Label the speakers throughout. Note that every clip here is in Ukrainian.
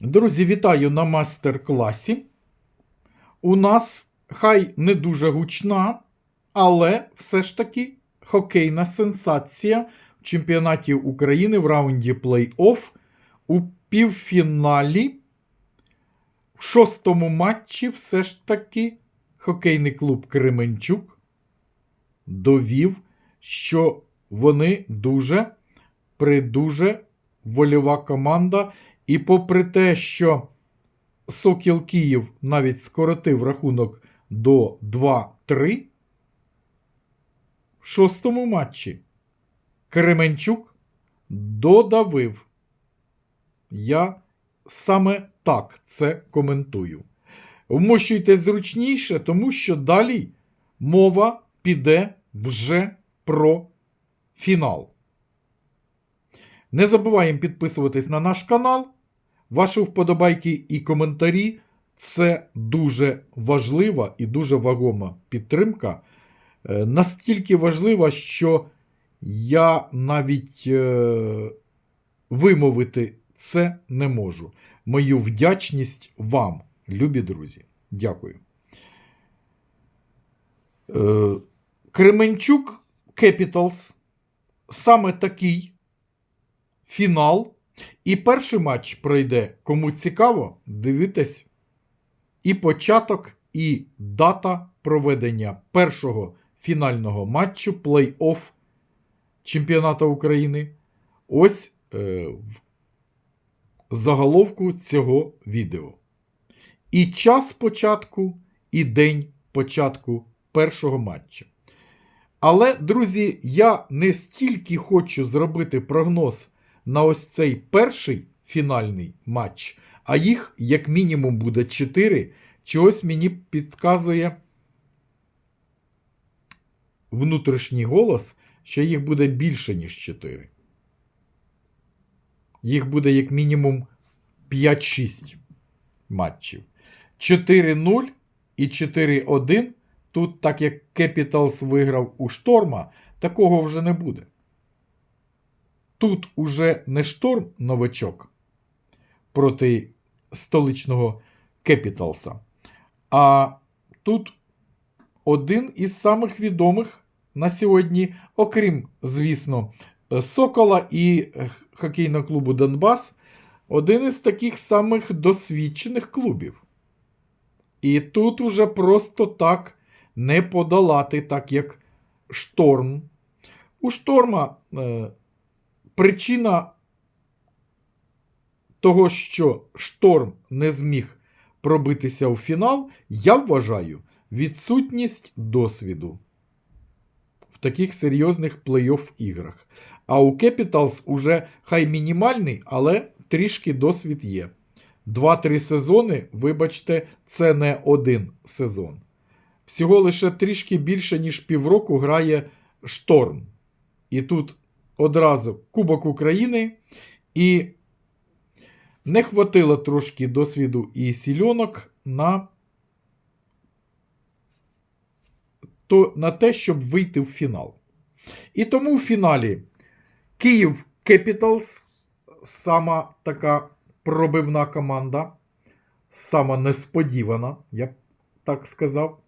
Speaker 1: Друзі, вітаю на мастер-класі. У нас хай не дуже гучна, але все ж таки хокейна сенсація в чемпіонаті України в раунді плей-офф у півфіналі. В шостому матчі все ж таки хокейний клуб Кременчук довів, що вони дуже придуже вольова команда. І попри те, що Сокіл Київ навіть скоротив рахунок до 2-3, в шостому матчі Кременчук додавив. Я саме так це коментую. Вмощуйте зручніше, тому що далі мова піде вже про фінал. Не забуваємо підписуватись на наш канал. Ваші вподобайки і коментарі це дуже важлива і дуже вагома підтримка. Е, Настільки важлива, що я навіть е, вимовити це не можу. Мою вдячність вам, любі друзі. Дякую. Е, Кременчук Capitals саме такий фінал. І перший матч пройде. Кому цікаво, дивитесь і початок, і дата проведення першого фінального матчу плей-офф Чемпіонату України. Ось е, в заголовку цього відео. І час початку, і день початку першого матчу. Але, друзі, я не стільки хочу зробити прогноз на ось цей перший фінальний матч, а їх, як мінімум, буде 4. Чогось мені підказує внутрішній голос, що їх буде більше, ніж 4. Їх буде як мінімум 5-6 матчів. 4-0 і 4-1. Тут, так як Capitals виграв у шторма, такого вже не буде. Тут уже не шторм новачок проти столичного Кепіталса, а тут один із самих відомих на сьогодні, окрім, звісно, Сокола і хокейного клубу Донбас, один із таких самих досвідчених клубів. І тут уже просто так не подолати, так як шторм. У шторма. Причина того, що шторм не зміг пробитися у фінал, я вважаю відсутність досвіду в таких серйозних плей-офф іграх. А у Capitals уже хай мінімальний, але трішки досвід є. Два-три сезони, вибачте, це не один сезон. Всього лише трішки більше, ніж півроку грає шторм. І тут одразу Кубок України, і не хватило трошки досвіду і сільонок на то, на те, щоб вийти в фінал. І тому в фіналі Київ Capitals, сама така пробивна команда, сама несподівана, я б так сказав.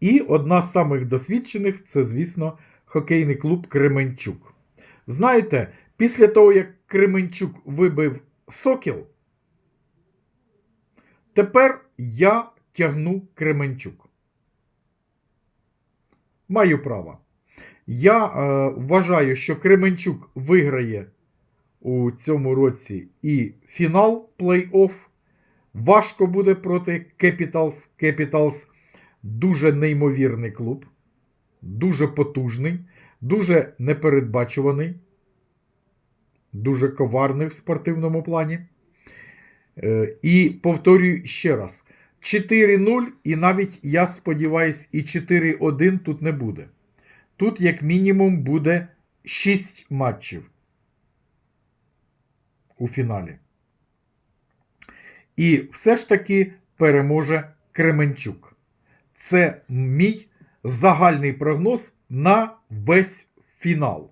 Speaker 1: І одна з самих досвідчених це, звісно, хокейний клуб Кременчук. Знаєте, після того, як Кременчук вибив Сокіл, тепер я тягну Кременчук. Маю право. Я е, вважаю, що Кременчук виграє у цьому році і фінал плей-офф. Важко буде проти Capitals. Capitals дуже неймовірний клуб дуже потужний, дуже непередбачуваний, дуже коварний в спортивному плані. Е, і повторюю ще раз: 4-0, і навіть, я сподіваюся, і 4-1 тут не буде. Тут, як мінімум, буде 6 матчів у фіналі. І все ж таки переможе Кременчук. Це мій загальний прогноз на весь фінал.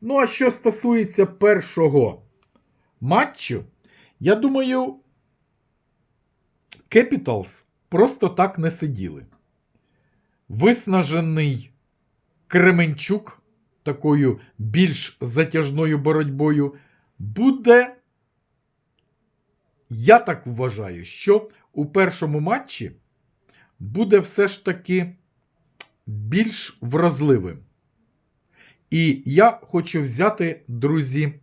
Speaker 1: Ну, а що стосується першого матчу, Я думаю, Capitals просто так не сиділи. Виснажений Кременчук такою більш затяжною боротьбою буде. Я так вважаю, що у першому матчі буде все ж таки більш вразливим. І я хочу взяти, друзі,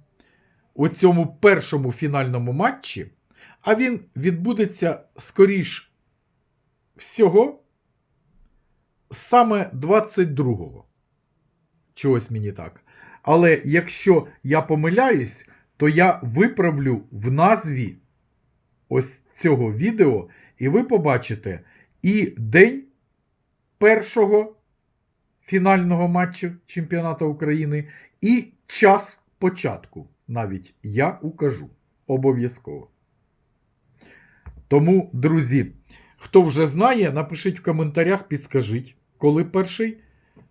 Speaker 1: у цьому першому фінальному матчі, а він відбудеться скоріш всього саме 22-го. Чогось мені так. Але якщо я помиляюсь, то я виправлю в назві ось цього відео, і ви побачите і день першого фінального матчу Чемпіонату України, і час початку. Навіть я укажу обов'язково. Тому, друзі, хто вже знає, напишіть в коментарях, підскажіть, коли перший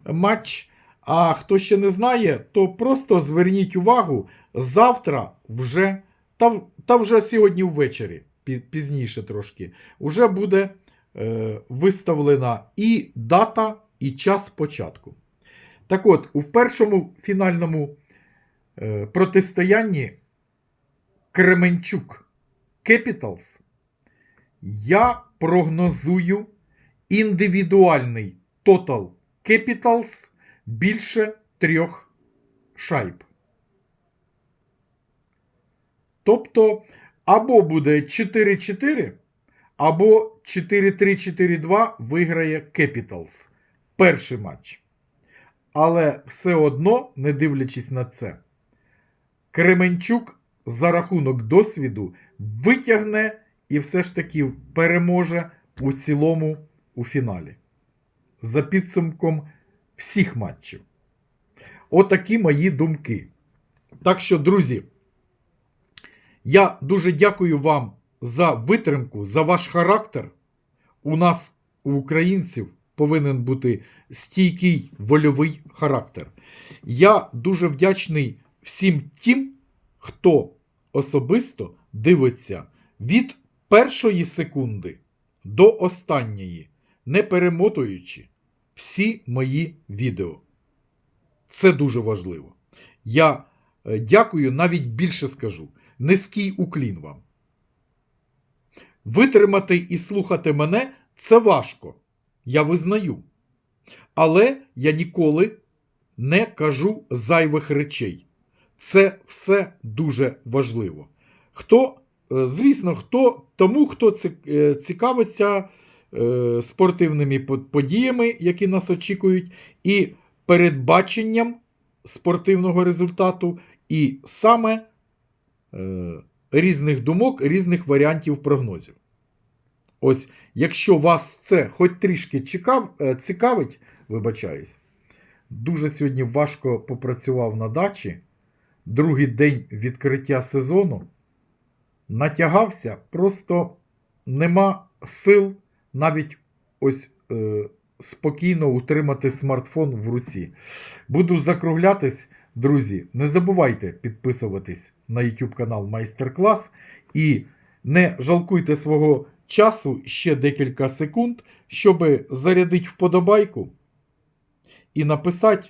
Speaker 1: матч. А хто ще не знає, то просто зверніть увагу завтра вже, та, та вже сьогодні ввечері, пізніше трошки, вже буде виставлена і дата, і час початку. Так от, у першому фінальному е, протистоянні Кременчук Capitals я прогнозую індивідуальний Total Capitals більше трьох шайб. Тобто, або буде 4-4, або 4-3-4-2 виграє Capitals. Перший матч. Але все одно, не дивлячись на це, Кременчук за рахунок досвіду витягне і все ж таки переможе у цілому у фіналі. За підсумком всіх матчів. Отакі мої думки. Так що, друзі, я дуже дякую вам за витримку, за ваш характер. У нас, у українців, повинен бути стійкий вольовий характер. Я дуже вдячний всім тим, хто особисто дивиться від першої секунди до останньої, не перемотуючи всі мої відео. Це дуже важливо. Я е, дякую, навіть більше скажу. Низький уклін вам. Витримати і слухати мене це важко. Я визнаю. Але я ніколи не кажу зайвих речей. Це все дуже важливо. Хто, е, звісно, хто тому, хто е, цікавиться е, спортивними подіями, які нас очікують, і передбаченням спортивного результату, і саме різних думок, різних варіантів прогнозів. Ось, якщо вас це хоч трішки чекав, е, цікавить, вибачаюсь, дуже сьогодні важко попрацював на дачі. Другий день відкриття сезону. Натягався, просто нема сил навіть ось е, спокійно утримати смартфон в руці. Буду закруглятись, друзі. Не забувайте підписуватись на YouTube канал Майстер-клас і не жалкуйте свого часу ще декілька секунд, щоб зарядити вподобайку і написати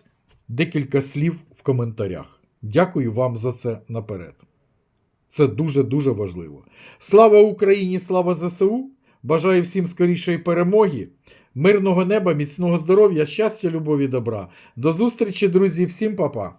Speaker 1: декілька слів в коментарях. Дякую вам за це наперед. Це дуже-дуже важливо. Слава Україні, слава ЗСУ! Бажаю всім скорішої перемоги, мирного неба, міцного здоров'я, щастя, любові, добра. До зустрічі, друзі, всім па-па!